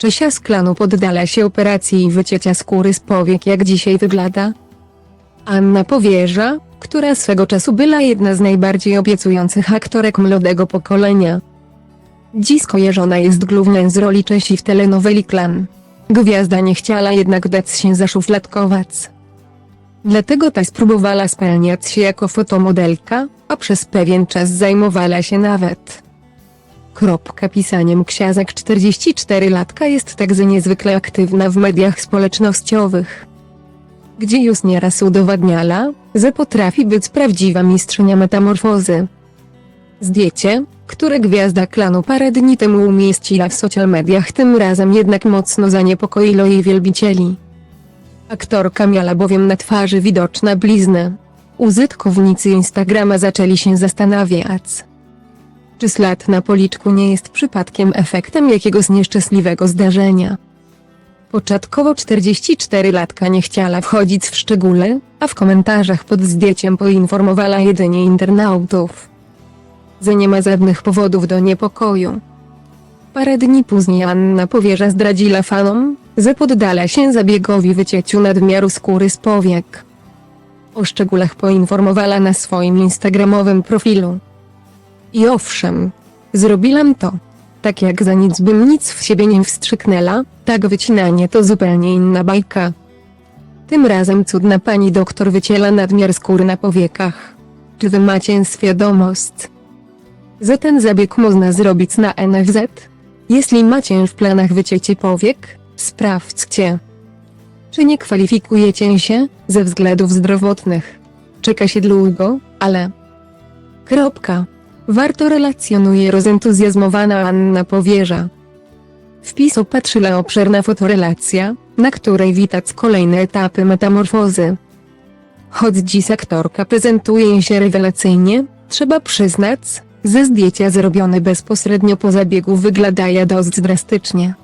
Czesia z klanu poddala się operacji wycięcia skóry z powiek jak dzisiaj wygląda? Anna Powierza, która swego czasu była jedna z najbardziej obiecujących aktorek młodego pokolenia. Dziś kojarzona jest głównie z roli Czesi w telenoweli Klan. Gwiazda nie chciała jednak dać się zaszufladkować. Dlatego ta spróbowała spełniać się jako fotomodelka, a przez pewien czas zajmowała się nawet Kropka pisaniem ksiazek 44 latka jest także niezwykle aktywna w mediach społecznościowych. Gdzie już nieraz udowadniala, że potrafi być prawdziwa mistrzynia metamorfozy. Zdjęcie, które gwiazda klanu parę dni temu umieściła w social mediach tym razem jednak mocno zaniepokoiło jej wielbicieli. Aktorka miała bowiem na twarzy widoczne blizny. Użytkownicy Instagrama zaczęli się zastanawiać, czy ślad na policzku nie jest przypadkiem efektem jakiegoś nieszczęśliwego zdarzenia. Początkowo 44-latka nie chciała wchodzić w szczegóły, a w komentarzach pod zdjęciem poinformowała jedynie internautów, że nie ma żadnych powodów do niepokoju. Parę dni później Anna Powierza zdradziła fanom, że poddala się zabiegowi wycięciu nadmiaru skóry z powiek. O szczegółach poinformowała na swoim instagramowym profilu. I owszem, zrobiłam to. Tak jak za nic bym nic w siebie nie wstrzyknęła, tak wycinanie to zupełnie inna bajka. Tym razem cudna pani doktor wycięła nadmiar skóry na powiekach. Czy wy macie świadomość, że ten zabieg można zrobić na NFZ? Jeśli macie w planach wycięcie powiek, sprawdźcie. Czy nie kwalifikujecie się ze względów zdrowotnych? Czeka się długo, ale... Kropka. Warto relacjonuje rozentuzjazmowana Anna Powierza. Wpis opatrzyła obszerna fotorelacja, na której widać kolejne etapy metamorfozy. Choć dziś aktorka prezentuje się rewelacyjnie, trzeba przyznać, że zdjęcia zrobione bezpośrednio po zabiegu wyglądają dość drastycznie.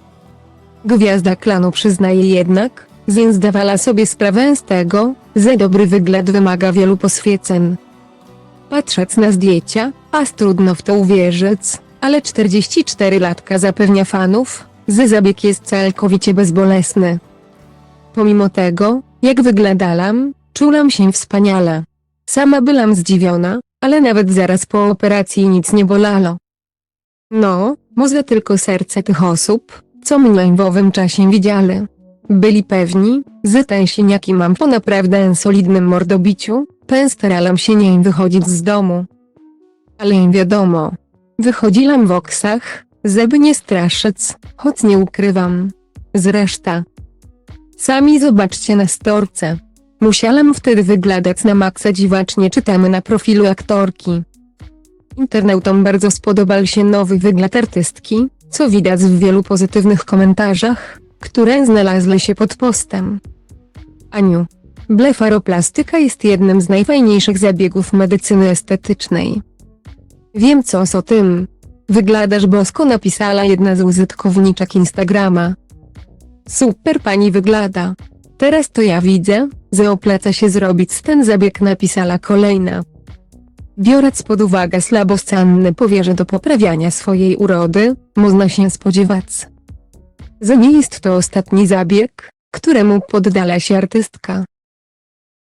Gwiazda klanu przyznaje jednak, że zdawała sobie sprawę z tego, że dobry wygląd wymaga wielu poświęceń. Patrząc na zdjęcia, aż trudno w to uwierzyć, ale 44-latka zapewnia fanów, że zabieg jest całkowicie bezbolesny. Pomimo tego, jak wyglądałam, czułam się wspaniale. Sama byłam zdziwiona, ale nawet zaraz po operacji nic nie bolało. No, może tylko serce tych osób, co mnie w owym czasie widzieli. Byli pewni, że ten siniaki mam po naprawdę solidnym mordobiciu, Pęstaralam się nie wychodzić z domu. Ale im wiadomo. Wychodziłam w oksach, żeby nie straszyć, choć nie ukrywam. Zresztą. Sami zobaczcie na storce. Musiałam wtedy wyglądać na maksa dziwacznie czytamy na profilu aktorki. Internautom bardzo spodobał się nowy wygląd artystki, co widać w wielu pozytywnych komentarzach, które znalazły się pod postem. Aniu, Blefaroplastyka jest jednym z najfajniejszych zabiegów medycyny estetycznej. Wiem coś o tym. Wyglądasz bosko napisała jedna z użytkowniczek Instagrama. Super pani wygląda. Teraz to ja widzę, że opłaca się zrobić ten zabieg napisała kolejna. Biorąc pod uwagę słabość Anny powierzę do poprawiania swojej urody, można się spodziewać, że nie jest to ostatni zabieg, któremu poddala się artystka.